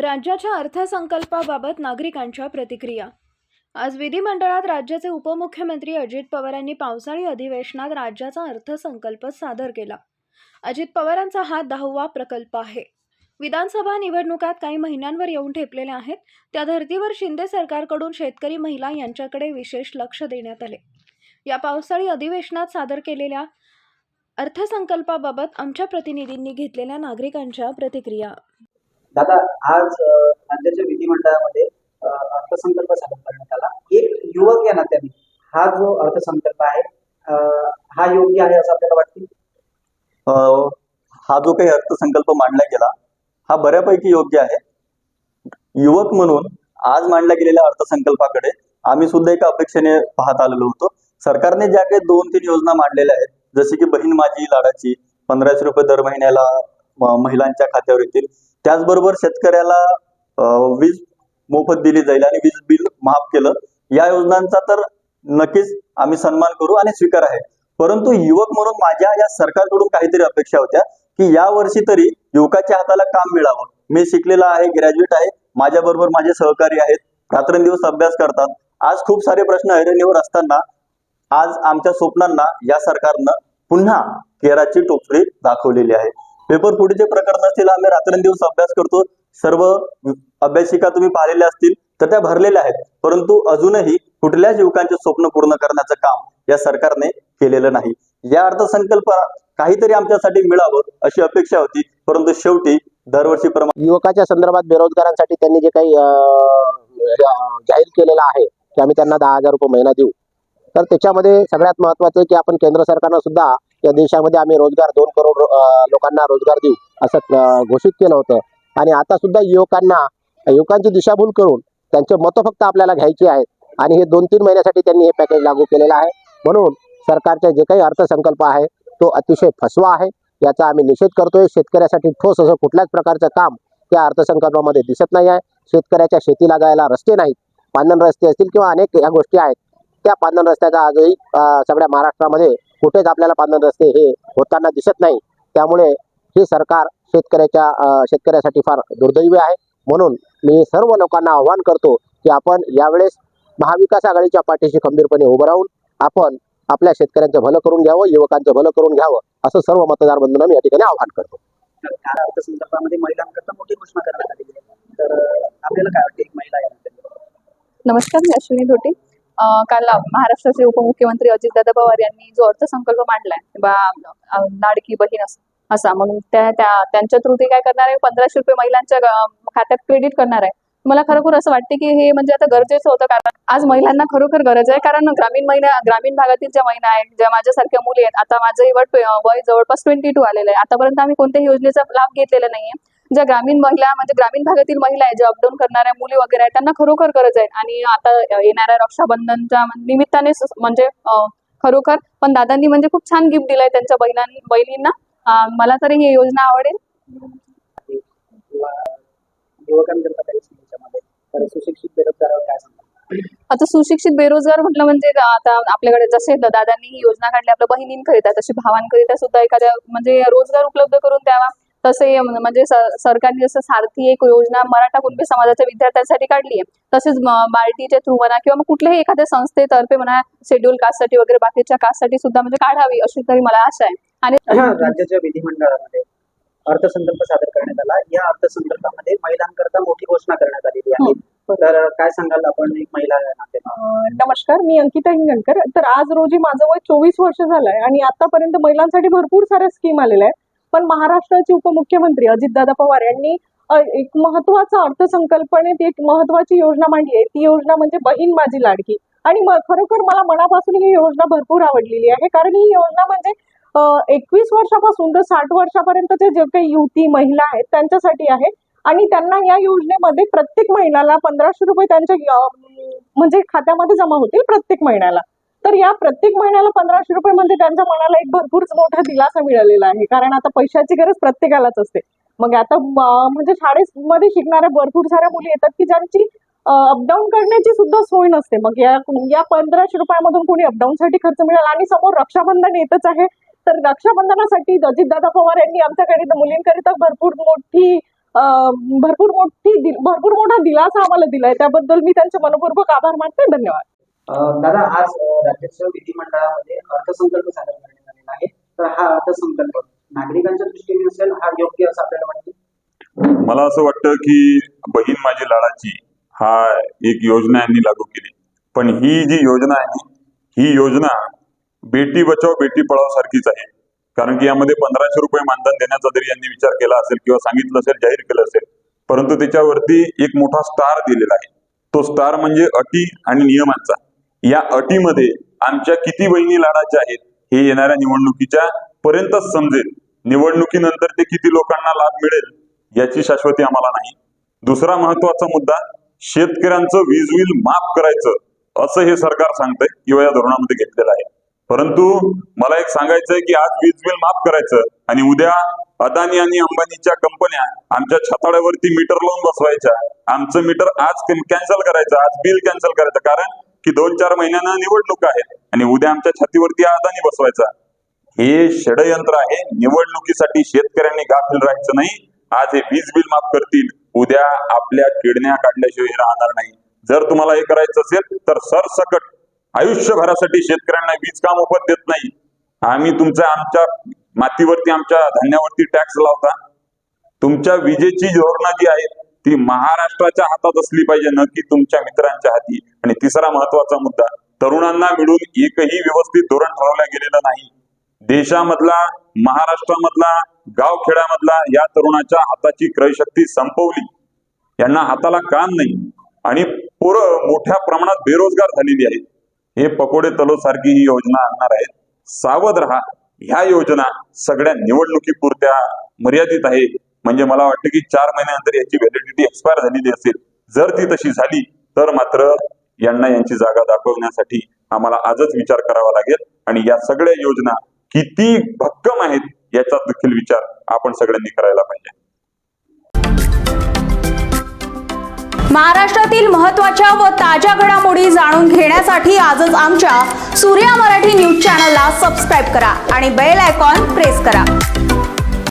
राज्याच्या अर्थसंकल्पाबाबत नागरिकांच्या प्रतिक्रिया. आज विधिमंडळात राज्याचे उपमुख्यमंत्री अजित पवारांनी पावसाळी अधिवेशनात राज्याचा अर्थसंकल्प सादर केला. अजित पवारांचा हा दहावा प्रकल्प आहे. विधानसभा निवडणुकात काही महिन्यांवर येऊन ठेपलेल्या आहेत. त्या धर्तीवर शिंदे सरकारकडून शेतकरी महिला यांच्याकडे विशेष लक्ष देण्यात आले. या पावसाळी अधिवेशनात सादर केलेल्या अर्थसंकल्पाबाबत आमच्या प्रतिनिधींनी घेतलेल्या नागरिकांच्या प्रतिक्रिया. दादा आज राज्याच्या विधिमंडळामध्ये अर्थसंकल्प सादर करण्यात आला. एक युवक या नात्याने हा जो अर्थसंकल्प आहे हा योग्य आहे असं आपल्याला वाटते? हा जो काही अर्थसंकल्प मांडला गेला हा बऱ्यापैकी योग्य आहे. युवक म्हणून आज मांडल्या गेलेल्या अर्थसंकल्पाकडे आम्ही सुद्धा एका अपेक्षेने पाहत आलेलो होतो. सरकारने ज्या काही दोन तीन योजना मांडलेल्या आहेत जसे की बहीण माझी लाडाची पंधराशे रुपये दर महिन्याला महिलांच्या खात्यावर येतील. त्याचबरोबर शेतकऱ्याला वीज मोफत दिली जाईल आणि वीज बिल माफ केलं या योजनांचा तर नक्कीच आम्ही सन्मान करू आणि स्वीकार आहे. परंतु युवक म्हणून माझ्या या सरकारकडून काहीतरी अपेक्षा होत्या की या वर्षी तरी युवकाच्या हाताला काम मिळावं. मी शिकलेला आहे ग्रॅज्युएट आहे माझ्या बरोबर माझे सहकारी आहेत रात्रंदिवस अभ्यास करतात. आज खूप सारे प्रश्न ऐरणीवर असताना आज आमच्या स्वप्नांना या सरकारनं पुन्हा केराची टोपरी दाखवलेली आहे. पेपर फुटीचे प्रकरण असतील आम्ही रात्रंदिवस अभ्यास करतो. सर्व अभ्यासिका तुम्ही पाहिलेल्या असतील तर त्या भरलेल्या आहेत. परंतु अजूनही कुठल्याच युवकांचे स्वप्न पूर्ण करण्याचं काम या सरकारने केलेलं नाही. या अर्थसंकल्प काहीतरी आमच्यासाठी मिळावं अशी अपेक्षा होती. परंतु शेवटी दरवर्षी युवकाच्या संदर्भात बेरोजगारांसाठी त्यांनी जे काही जाहीर केलेलं आहे की आम्ही त्यांना दहा हजार रुपये महिना देऊ. तर त्याच्यामध्ये सगळ्यात महत्वाचं आहे की आपण केंद्र सरकारनं सुद्धा या देशामध्ये आम्ही रोजगार दोन करोड लोकांना रोजगार देऊ असं घोषित केलं होतं. आणि आता सुद्धा युवकांना युवकांची दिशाभूल करून त्यांचे मतं फक्त आपल्याला घ्यायची आहेत. आणि हे दोन तीन महिन्यासाठी त्यांनी हे पॅकेज लागू केलेलं आहे. म्हणून सरकारचे जे काही अर्थसंकल्प आहे तो अतिशय फसवा आहे. याचा आम्ही निषेध करतोय. शेतकऱ्यासाठी ठोस असं कुठल्याच प्रकारचं काम त्या अर्थसंकल्पामध्ये दिसत नाही आहे. शेतकऱ्याच्या शेतीला जायला रस्ते नाहीत. पांधन रस्ते असतील किंवा अनेक ह्या गोष्टी आहेत. त्या पांदन रस्त्याचा आजही सगळ्या महाराष्ट्रामध्ये कुठेच आपल्याला पांदन रस्ते हे होताना दिसत नाही. त्यामुळे हे सरकार शेतकऱ्याच्या शेतकऱ्यासाठी फार दुर्दैवी आहे. म्हणून मी सर्व लोकांना आव्हान करतो की आपण यावेळेस महाविकास आघाडीच्या पाठीशी खंबीरपणे उभं राहून आपण आपल्या शेतकऱ्यांचं भलं करून घ्यावं युवकांचं भलं करून घ्यावं असं सर्व मतदार बंधूंना मी या ठिकाणी आव्हान करतो. नमस्कार मी अश्विनी धोटे. काल महाराष्ट्राचे उपमुख्यमंत्री अजितदादा पवार यांनी जो अर्थसंकल्प मांडलाय बा लाडकी बहीण असा म्हणून त्या त्यांच्या थ्रू ते काय करणार आहे? पंधराशे रुपये महिलांच्या खात्यात क्रेडिट करणार आहे. मला खरोखर असं वाटते की हे म्हणजे आता गरजेचं होतं कारण आज महिलांना खरोखर गरज आहे. कारण ग्रामीण महिला ग्रामीण भागातील ज्या महिला आहेत ज्या माझ्यासारख्या मुली आहेत आता माझं वय जवळपास ट्वेंटी टू आलेलं आहे. आतापर्यंत आम्ही कोणत्याही योजनेचा लाभ घेतलेला नाहीये. ज्या ग्रामीण महिला म्हणजे ग्रामीण भागातील महिला आहे ज्या अपडाऊन करणाऱ्या मुली वगैरे आहेत त्यांना खरोखर गरज आहे. आणि आता येणाऱ्या रक्षाबंधनच्या निमित्ताने म्हणजे खरोखर. पण दादांनी म्हणजे खूप छान गिफ्ट दिलंय त्यांच्या बहिणांनी. बहिणींना मला तरी ही योजना आवडेल. आता सुशिक्षित बेरोजगार म्हटलं म्हणजे आता आपल्याकडे जसे दादांनी ही योजना काढली आपल्या बहिणींकरिता तशी भावांकरिता सुद्धा एखाद्या म्हणजे रोजगार उपलब्ध करून द्यावा. तसे म्हण- म्हणजे सरकारने जसं सारथी एक योजना मराठा कुणबी समाजाच्या विद्यार्थ्यांसाठी काढली आहे. तसेच बार्टीच्या थ्रू म्हणा किंवा मग कुठल्याही एखाद्या संस्थेतर्फे म्हणा शेड्यूल कास्टसाठी वगैरे बाकीच्या कास्टसाठी सुद्धा म्हणजे काढावी अशी तरी मला आशा आहे. आणि राज्याच्या विधिमंडळामध्ये अर्थसंकल्प सादर करण्यात आला. या अर्थसंकल्पामध्ये महिलांकरता मोठी घोषणा करण्यात आलेली आहे. तर काय सांगाल आपण एक महिला नमस्कार मी अंकिता हिंगणकर. तर आज रोजी माझं वय चोवीस वर्ष झालंय आणि आतापर्यंत महिलांसाठी भरपूर साऱ्या स्कीम आलेल्या आहेत. पण महाराष्ट्राचे उपमुख्यमंत्री अजितदादा पवार यांनी एक महत्त्वाचा अर्थसंकल्पनेत एक महत्वाची योजना मांडली आहे. ती योजना म्हणजे बहीण माझी लाडकी. आणि खरोखर मला मनापासून ही योजना भरपूर आवडलेली आहे. कारण ही योजना म्हणजे एकवीस वर्षापासून तर साठ वर्षापर्यंतचे जे काही युवती महिला आहेत त्यांच्यासाठी आहे. आणि त्यांना या योजनेमध्ये प्रत्येक महिन्याला पंधराशे रुपये त्यांच्या म्हणजे खात्यामध्ये जमा होतील प्रत्येक महिन्याला. तर या प्रत्येक महिन्याला पंधराशे रुपये म्हणजे त्यांच्या मनाला एक भरपूर मोठा दिलासा मिळालेला आहे. कारण आता पैशाची गरज प्रत्येकालाच असते. मग आता म्हणजे शाळेमध्ये शिकणाऱ्या भरपूर साऱ्या मुली येतात की ज्यांची अपडाऊन करण्याची सुद्धा सोय नसते. मग या या पंधराशे रुपयामधून कोणी अपडाऊन साठी खर्च मिळाला आणि समोर रक्षाबंधन येतच आहे. तर रक्षाबंधनासाठी अजितदादा पवार यांनी आमच्याकडे मुलींकरिता भरपूर मोठी भरपूर मोठी भरपूर मोठा दिलासा आम्हाला दिलाय. त्याबद्दल मी त्यांचे मनपूर्वक आभार मानते. धन्यवाद. दादा आज राज्याच्या विधिमंडळामध्ये अर्थसंकल्प सादर करण्यात आलेला आहे. तर हा अर्थसंकल्प नागरिकांच्या दृष्टीने असेल हा योग्य असं आपल्याला वाटतं? मला असं वाटतं की बहीण माझी लाडाची हा एक योजना यांनी लागू केली. पण ही जी योजना आहे ही योजना बेटी बचाव बेटी पळाव सारखीच आहे. कारण की यामध्ये पंधराशे रुपये मानधन देण्याचा जरी यांनी विचार केला असेल किंवा सांगितलं असेल जाहीर केलं असेल परंतु त्याच्यावरती एक मोठा स्टार दिलेला आहे. तो स्टार म्हणजे अटी आणि नियमांचा. या अटीमध्ये आमच्या किती बहिणी लाडाच्या आहेत हे येणाऱ्या निवडणुकीच्या पर्यंतच समजेल. निवडणुकीनंतर ते किती लोकांना लाभ मिळेल याची शाश्वती आम्हाला नाही. दुसरा महत्त्वाचा मुद्दा शेतकऱ्यांचं वीज बिल माफ करायचं असं हे सरकार सांगतंय किंवा या धोरणामध्ये घेतलेलं आहे. परंतु मला एक सांगायचंय की आज वीज बिल माफ करायचं आणि उद्या अदानी आणि अंबानीच्या कंपन्या आमच्या छताड्यावरती मीटर लावून बसवायच्या. आमचं मीटर आज कॅन्सल करायचं आज बिल कॅन्सल करायचं. कारण की दोन चार महिन्यानं निवडणूक आहेत आणि उद्या आमच्या छातीवरती अदानी बसवायचा. हे षडयंत्र आहे. निवडणुकीसाठी शेतकऱ्यांनी गाफील राहायचं नाही. आज हे वीज बिल माफ करतील. उद्या आपल्या किडण्या काढल्याशिवाय राहणार नाही. जर तुम्हाला हे करायचं असेल तर सरसकट आयुष्यभरासाठी शेतकऱ्यांना वीज का मोफत देत नाही? आम्ही तुमच्या आमच्या मातीवरती आमच्या धान्यावरती टॅक्स लावता. तुमच्या विजेची धोरणं जी आहेत ती महाराष्ट्राच्या हातात असली पाहिजे न की तुमच्या मित्रांच्या हाती. आणि तिसरा महत्त्वाचा मुद्दा तरुणांना मिळून एकही व्यवस्थित धोरण ठरवलं गेलेलं नाही. देशामधला महाराष्ट्रामधला गावखेड्यामधला या तरुणाच्या हाताची क्रयशक्ती संपवली. यांना हाताला काम नाही. आणि पोरं मोठ्या प्रमाणात बेरोजगार झालेली आहेत. हे पकोडे तलो सारखी ही योजना आणणार आहेत. सावध राहा. ह्या योजना सगळ्या निवडणुकीपुरत्या मर्यादित आहे. म्हणजे मला वाटतं की चार महिन्यानंतर याची व्हॅलिडिटी एक्सपायर झालेली असेल. जर ती तशी झाली तर मात्र यांना यांची जागा दाखवण्यासाठी आम्हाला आजच विचार करावा लागेल. आणि या सगळ्या योजना किती भक्कम आहेत याचा देखील विचार आपण सगळ्यांनी करायला पाहिजे. महाराष्ट्रातील महत्त्वाच्या व ताज्या घडामोडी जाणून घेण्यासाठी आजच आमच्या सूर्या मराठी न्यूज चॅनलला सबस्क्राईब करा आणि बेल आयकॉन प्रेस करा.